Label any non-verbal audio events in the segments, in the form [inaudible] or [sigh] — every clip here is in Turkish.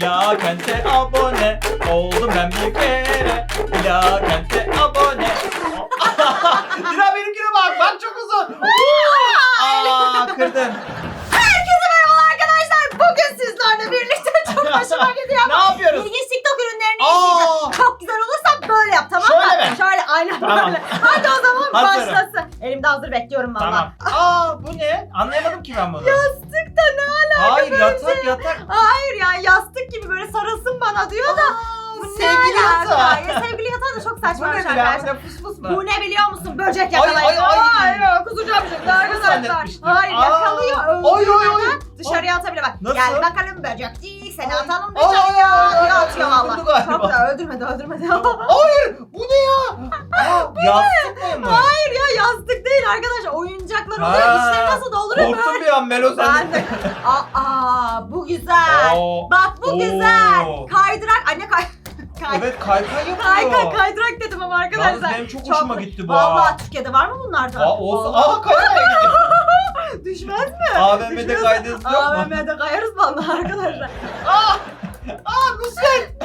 Dila Kent'e abone oldum ben bir kere. Dila Kent'e abone. [laughs] Dila benimkine bak. Bak çok uzun. Aa kırdın. Herkese merhaba arkadaşlar. Bugün sizlerle birlikte [laughs] çok hoşuma gidiyor. Ne yapıyoruz? İlginç TikTok ürünlerini Aa! izleyeceğiz. Çok güzel olursa böyle yap tamam Şöyle mı? mi? Şöyle aynen Tamam. böyle. Hadi o zaman Hazırım. başlasın. Elimde hazır bekliyorum valla. Tamam. Aa bu ne? Anlayamadım ki ben bunu. Yastık da ne alaka Hayır yatak yatak. Hayır ya yastık bana diyor da. Bu ne sevgili alaka? yatağı. Ya sevgili yatağı da çok Bu saçma ne bir şey Dila? Bu arkadaşlar. ne mı? Bu ne biliyor musun? Böcek Ay, yakalayın. ay, ay. Hayır, kusacağım şimdi arkadaşlar. zannetmiştim. Hayır Aa. yakalıyor. Ay, ay, ay. Öldürmeden dışarıya atabilir bak. Nasıl? Gel bakalım böcekcik seni Ay. atalım Ay, dışarıya. ay, ay, diye ay, atıyor öldürdü valla. galiba. Çok da öldürmedi öldürmedi. Hayır bu ne ya? [laughs] Aa, yastık mıymış? Hayır ya yastık değil arkadaşlar. Oyuncaklar oluyor. Ha. İçleri nasıl dolduruyor Korktum böyle. bir an Melo Ben de. Aa bu güzel. Oo. Bak bu Oo. güzel. Kaydırak. Anne kay. Kay. Evet kaykay yapıyor. Kay kay kaydırak dedim ama Yalnız arkadaşlar. benim çok hoşuma gitti bu ha. Vallahi Türkiye'de var mı bunlardan? Aa olsun. Vallahi. Aa kaykay gidiyor. Düşmez mi? AVM'de Düşmez. kaydınız yok mu? AVM'de kayarız vallahi arkadaşlar. Aa! Aa Nusret!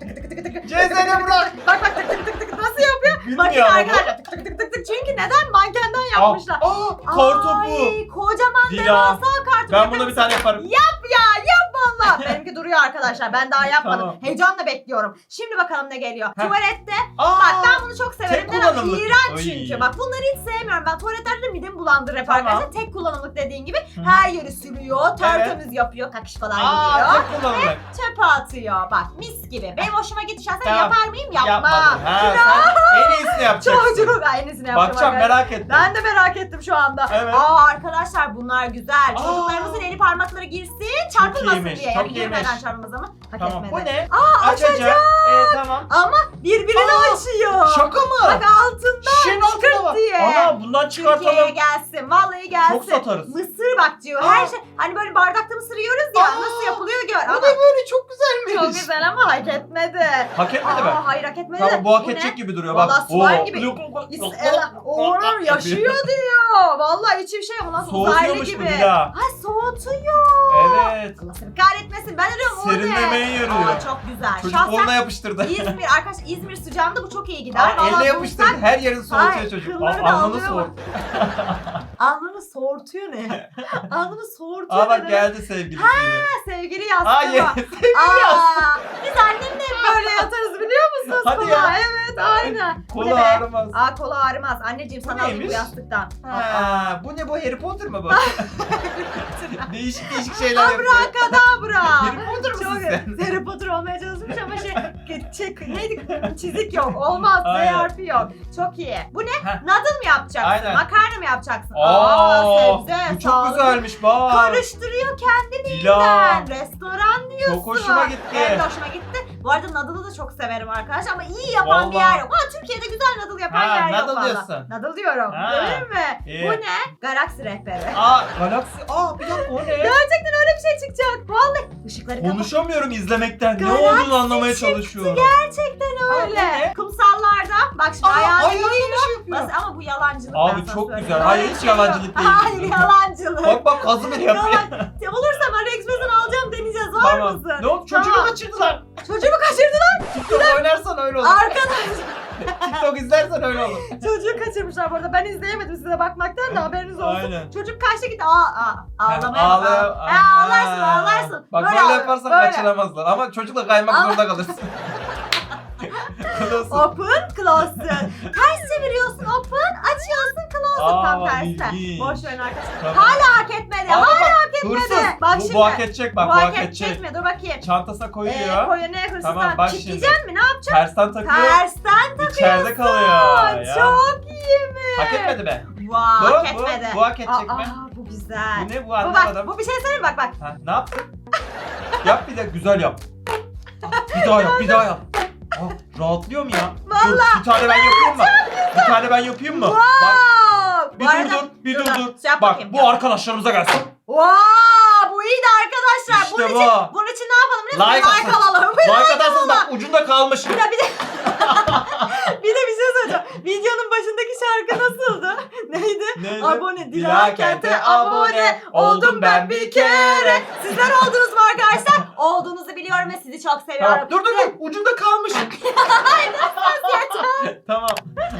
Tık tık tık tık. Cezene bırak! Bak bak tık tık tık tık nasıl yapıyor? Bakın Bilmiyor ama arkadaşlar tık tık tık tık tık. Neden? Mankenden yapmışlar. Aa, kar topu. Ay, kocaman Dila. devasa kar topu. Ben buna bir tane yaparım. Yap ya yap valla. [laughs] Benimki duruyor arkadaşlar. Ben daha yapmadım. Tamam. Heyecanla bekliyorum. Şimdi bakalım ne geliyor. Heh. Tuvalette. Aa, Bak ben bunu çok severim. tek Neden? kullanımlık. İğrenç Ay. çünkü. Bak bunları hiç sevmiyorum. Ben tuvaletlerde de midemi bulandırır hep Tamam. arkadaşlar. Tek kullanımlık dediğin gibi. Her yeri sürüyor. Tertemiz yapıyor. Kakış falan Aa, gidiyor. tek kullanımlık. Çöpe atıyor. Bak mis gibi. Benim hoşuma gitti. Şahsen Tamam. yapar mıyım? Yapmadım. Ha, sen en iyisini yapacaksın. Çocuk. Ay, en iyisini yapacağım. Bakacağım arkadaşlar. merak ettim. Ben de merak ettim şu anda. Evet. Aa arkadaşlar bunlar güzel. Aa. Çocuklarımızın eli parmakları girsin çarpılmasın iyiymiş, diye. çok Yani girmeden iyiymiş. çarpılmaz ama hak Tamam. etmedi. Bu ne? Aa Açacak. açacak. Ee, tamam. Ama birbirini Aa, açıyor. Şaka mı? Bak altından Şişenin altında çıkart var. diye. Ana bundan Türkiye'ye çıkartalım. gelsin. Vallahi gelsin. Çok satarız. Mısır bak diyor. Her Aa. şey hani böyle bardakta mısır yiyoruz ya. Aa. Nasıl yapılıyor gör. Bu Ama ne böyle çok güzelmiş. Çok güzel ama hak etmedi. Hak etmedi mi? Aa, hayır hak etmedi. Tamam bu hak edecek gibi duruyor bak. Sular Oo. gibi. Luk, luk, luk, İs- luk, Ela, luk, Oğlum luk yaşıyor diyor. Vallahi içi bir şey ama nasıl uzaylı bu gibi. Dila. Ha soğutuyor. Evet. Allah seni kahretmesin. Ben arıyorum o ne? Serinlemeye yarıyor. Aa, çok güzel. Çocuk Şahsen yapıştırdı. İzmir arkadaşlar İzmir sıcağında bu çok iyi gider. Aa, elle yapıştırdı. Her yerini soğutuyor çocuk. Alnını soğut. [laughs] Alnını soğurtuyor ne? [laughs] Alnını soğurtuyor Aa bak geldi sevgilisiyle. Ha, sevgili yastığı var. [laughs] sevgili Aa, biz annemle hep böyle yatarız musunuz? Hadi kola? ya. Evet aynen. Bu ne Kolu be? ağrımaz. Aa kola ağrımaz. Anneciğim sana alayım bu neymiş? yastıktan. Aa. Aa, bu ne bu Harry Potter mı bu? [laughs] [laughs] değişik değişik şeyler yapıyor. Abrakadabra. [laughs] Harry Potter mısın Çok sen? Harry Potter olmaya çalışmış ama şey, şey neydi çizik yok olmaz Z Aynen. harfi yok. Çok iyi. Bu ne? Heh. Noodle mı yapacaksın? Aynen. Makarna mı yapacaksın? Aa, sebze, bu çok sağlıklı. güzelmiş bak. Karıştırıyor kendiliğinden. Dila. Restoran diyorsun. Çok hoşuma gitti. Evet hoşuma gitti. Bu arada Noodle'ı da çok severim arkadaşlar ama iyi yapan Vallahi. bir yer yok. Ha Türkiye'de güzel Noodle yapan Ha, yer yok noodle valla. diyorsun. Noodle diyorum. Ha, Değil mi? iyi. Bu ne? Galaxy rehberi. Aa galaksi. Aa bir dakika o ne? Gerçekten öyle bir şey çıkacak. Vallahi ışıkları kapat. Konuşamıyorum izlemekten. Ne Galaksi olduğunu anlamaya çıktı çalışıyorum. Gerçekten Aa, öyle. ne? Kumsallarda bak şimdi Aa, ayağını koyuyor. bir şey ama bu yalancılık. Abi çok söyleyeyim. güzel. Hayır, hiç yok. yalancılık değil. Hayır [laughs] yalancılık. Bak bak kazı bile yapıyor. Olursam AliExpress'ten alacağım deneyeceğiz. Var tamam. mısın? Ne oldu? Çocuğu Tamam. kaçırdılar. Çocuğumu kaçırdılar. TikTok oynarsan öyle olur. Arkadaş [laughs] TikTok izlersen öyle olur. çocuğu kaçırmışlar bu arada. Ben izleyemedim size bakmaktan da haberiniz olsun. Aynen. Çocuk kaçtı gitti. Aa, aa, ağlamaya bak. Ağlıyor. Aa, Ha, ağlarsın ağlarsın. Bak böyle, ağlıyor, yaparsan böyle. kaçıramazlar. Ama çocukla kaymak Ama- zorunda kalırsın. [laughs] Open, close. Ters çeviriyorsun open, açıyorsun close. Tam Aa, tersi. ilginç. Boş verin arkadaşlar. Tamam. Hala hak etmedi. Aa, Hala hak etmedi. Hırsız. Bak bu, şimdi. bu hak edecek bak bu hak edecek mi? Dur bakayım. Çantasına koyuyor. Ee, koyuyor ne hırsızdan? Tamam, bak şimdi. Kitleyecek mi? Ne yapacaksın? Tersten takıyor. Tersten. İçeride kalıyor. Ya. Çok iyi mi? Hak etmedi be. Vay, Bu, hak bu, etmedi. bu hak edecek Aa, mi? aa, bu güzel. Bu ne bu Bu bak, anlamadım. bu bir şey söyleyeyim mi? bak bak. Ha, ne yaptın? yap bir de güzel yap. [laughs] Bir daha yap, bir daha yap. Aa, rahatlıyor mu ya? Dur, bir tane ben yapayım mı? Bir tane ben yapayım mı? Bak, bir Bu arada- dur dur, bir dur dur, dur. şey yap Bak, bu yap. arkadaşlarımıza gelsin. Wow! Bu iyiydi arkadaşlar. İşte bunun, bu. için, bunun için ne yapalım biliyor musun? Like like atın. alalım. [laughs] Bir Like atarsanız bak ucunda kalmış. Bir de bir de [laughs] bir de bir şey söyleyeceğim. Videonun başındaki şarkı nasıldı? [laughs] Neydi? Neydi? Abone Dila Kent'e abone oldum ben bir kere. Sizler oldunuz mu arkadaşlar? olduğunuzu biliyorum ve sizi çok seviyorum. Tamam. Dur dur dur. Ucunda kalmış. [laughs] [laughs] tamam.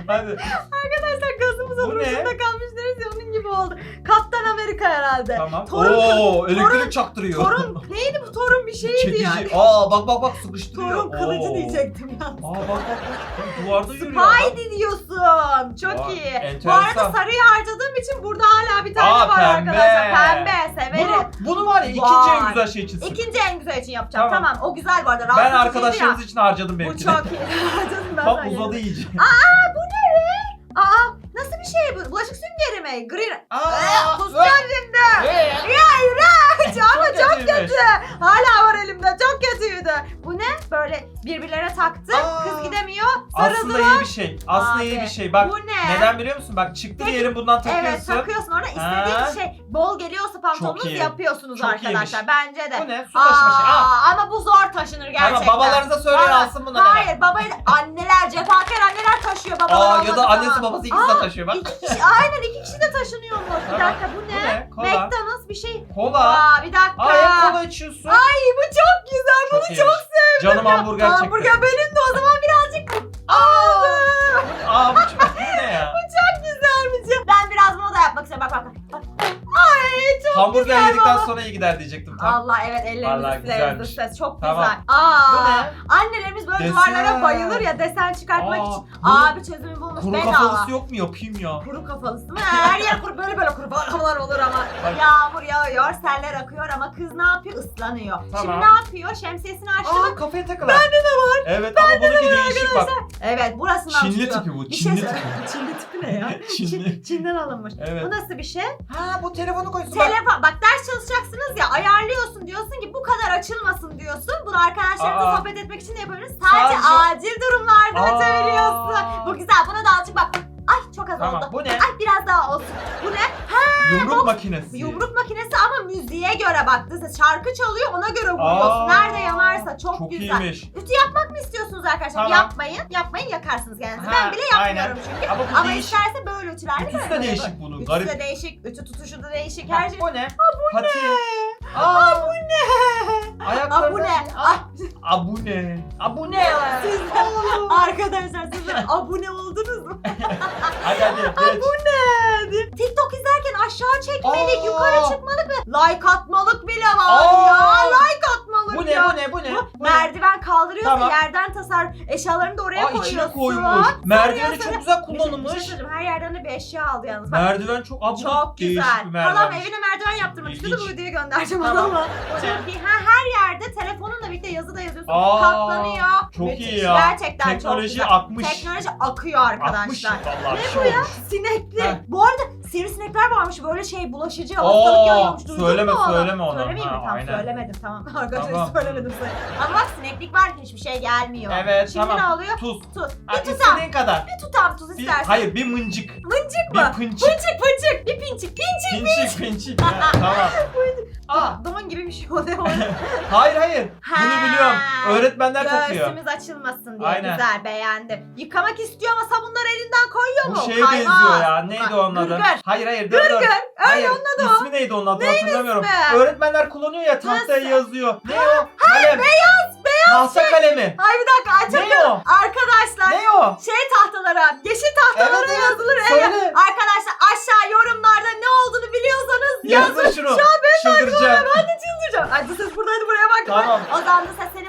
Hadi. Arkadaşlar gazımızın Bu ne? ucunda kalmışlarız ya onun gibi oldu. Kaptan Amerika herhalde. Tamam. Torun- Oo, elektrik torun- çaktırıyor. Torun neydi bu torun bir şeydi Çekici. yani. Aa bak bak bak sıkıştırıyor. Torun kılıcı Oo. diyecektim ya. Aa bak bak bak. Duvarda yürüyor. Spidey diyorsun. Çok Vay, iyi. enteresan. Bu arada sarıyı harcadığım için burada hala bir tane Aa, var pembe. arkadaşlar. Pembe severim. Bunu, bunu var ya ikinci Vay. en güzel şey için sık. İkinci en güzel için yapacağım. Tamam. Tamam. O güzel bu arada. Ben rahatlatıcıydı arkadaşlarımız için harcadım Bu benimkini. çok iyi. [laughs] Harcadım ben Bak sana uzadı yedim. iyice. Aa bu ne be? Aa nasıl bir şey bu? Bulaşık süngeri mi? Green. Aa, Kusacağım şimdi. Ee, Ya iğrenç ama çok kötüymüş. kötü. Hala var elimde. Çok kötüydü. Bu ne? Böyle birbirlerine taktı. Aa. Kız gidemiyor. Aslında Sarıldılar. iyi bir şey. Aslında Abi, iyi bir şey. Bak Bu ne? Neden biliyor musun? Bak çıktı Peki, yerin bundan Evet takıyorsun. takıyorsun orada istediğin Ha. şey bol geliyorsa pantolonunuz iyi. yapıyorsunuz Çok arkadaşlar. Bence de. Bu ne? Su taşıma şey. Aa, Aa, ama bu zor taşınır gerçekten. Tamam babalarınıza söyleyin Valla- alsın bunu. neden? Hayır babayı anneler cefakar anneler taşıyor babalar Aa ya olmadığı da annesi zaman. babası ikisi de Aa, taşıyor bak. İki kişi, aynen iki kişi de taşınıyormuş. Bir Tamam. dakika bu Bu ne? ne? Kola. McDonald's bir şey. Kola. Aa bir dakika. Aa hep kola içiyorsun. Ay bu çok güzel. Bunu Çok iyiymiş. sevdim. Canım hamburger çekti. Hamburger benim de o zaman birazcık Aa, aldım. aa bu çok çok Hamburger güzel yedikten baba. sonra iyi gider diyecektim tam. Allah evet ellerimizi Vallahi güzelmiş. ses çok Tamam. güzel. Aa, Bu ne? Annelerimiz böyle Desen. duvarlara bayılır ya desen çıkartmak Aa, için. bu- Aa bir çözümü Kuru bedava. kafalısı yok mu yapayım ya? Kuru kafalısı mı? Her yer kuru böyle böyle kuru kafalar olur ama. Bak. Yağmur yağıyor, seller akıyor ama kız ne yapıyor? Islanıyor. Tamam. Şimdi ne yapıyor? Şemsiyesini açtı mı? Aa kafaya takılan. Bende de var. Evet ama bununki değişik bak. Evet burasından Çinli tutuyor. tipi bu. Bir Çinli şey tipi. [laughs] Çinli tipi ne ya? [laughs] Çinli. Çin- Çin'den alınmış. Evet. Bu nasıl bir şey? Ha bu telefonu koysun bak. Telefon. Bak ders çalışacaksınız ya ayarlıyorsun diyorsun ki bu kadar açılmasın diyorsun. Bunu arkadaşlarınızla sohbet etmek için de yapabiliriz. Sadece, Sadece- acil durumlarda Aa. açabiliyorsun. Bu güzel. Buna da azıcık bak. Ay çok az Tamam oldu. bu ne? Ay biraz daha olsun. Bu ne? Yumruk makinesi. Yumruk makinesi ama müziğe göre bak. Mesela şarkı çalıyor ona göre vuruyorsun. Aa, Nerede yanarsa çok, Çok güzel. iyiymiş. Ütü yapmak mı istiyorsunuz arkadaşlar? Tamam. Yapmayın. Yapmayın yakarsınız kendinizi. Ha, ben bile yapmıyorum aynen. çünkü. Ama bu Ama değişik. isterse böyle ütülerde Ütüsü böyle de böyle değişik bunun. Ütüsü Garip. de değişik, ütü tutuşu da değişik. Ha, Her şey. Bu ne? bu Pati. ne? Aa, bu ne? Ayaklarında Aa, bu ne? şey- Ah, Aa bu ne? Aa bu ne? siz arkadaşlar siz de abone oldunuz mu? [laughs] Hadi hadi geç. bu ne? TikTok izlerken aşağı çekmelik, Aa. yukarı çıkmalık ve like atmalık bile var Aa. ya. Like atmalık Bu ne bu ne bu ne? Bu Bu ne? merdiven kaldırıyorsun Tamam. yerden tasar eşyalarını da oraya Aa koyuyorsun. içine koymuş. Merdiveni çok güzel Bir şey- bir şey kullanılmış. söyleyeyim, her yerden de bir eşya aldı yalnız. Bak, Merdiven çok bu çok güzel. Halam evine merdiven yaptırmak istiyordu. Bu İlginç. videoyu göndereceğim Tamam. adama. Çok iyi. Ha, her yerde telefonunla birlikte yazı da yazıyorsun. Aa, Katlanıyor. çok Müthiş. iyi ya. Gerçekten çok Teknoloji güzel. akmış. Teknoloji akıyor Akmış arkadaşlar. vallahi. Ne bu şey ya? Sinekli. Heh. Bu arada sivrisinekler varmış böyle şey bulaşıcı hastalık yayıyormuş. Duydun söyleme, mu onu? söyleme onu. Söylemeyeyim mi? Ha, Tamam aynen. söylemedim tamam. [laughs] Arkadaşlar Tamam. söylemedim size. Ama bak sineklik var hiçbir şey gelmiyor. Evet Şimdi tamam. ne oluyor? Tuz. Tut. Ha, Bir tutam. istediğin kadar. Bir tutam tuz Bir, istersen. hayır bir mıncık. Mıncık Bir mı? pınçık. Pınçık pınçık. Bir pinçik. Pinçik. Pinçik pinçik. Ha, tamam. [laughs] Aa, don gibi bir şey oluyor. [laughs] hayır hayır. Bunu biliyorum. Öğretmenler takıyor. Göğsümüz açılmasın diye. Aynen. Güzel beğendim. Yıkamak istiyor ama sabunları elinden koyuyor mu? Bu şeye Kaymaz. benziyor ya. Neydi onun adı? Gırgır. Hayır hayır. Dur, dur. Gırgır. Hayır. Öyle onun adı o. İsmi neydi onun adı hatırlamıyorum. ismi? Öğretmenler kullanıyor ya tahtaya Nasıl? yazıyor. Ne o? Kalem. Beyaz beyaz. Tahta kalemi. Ay bir dakika. Ne o? Arkadaşlar Ne o? şey tahtalara, yeşil tahtalara Evet, evet. yazılır. Söyle. Evet. Arkadaşlar aşağı yorumlarda ne olduğunu biliyorsanız yazın. Yazın şunu. Şu an Çıldıracağım. Ben de çıldıracağım. Ay bu ses buradaydı buraya bak. Tamam. O zaman da ses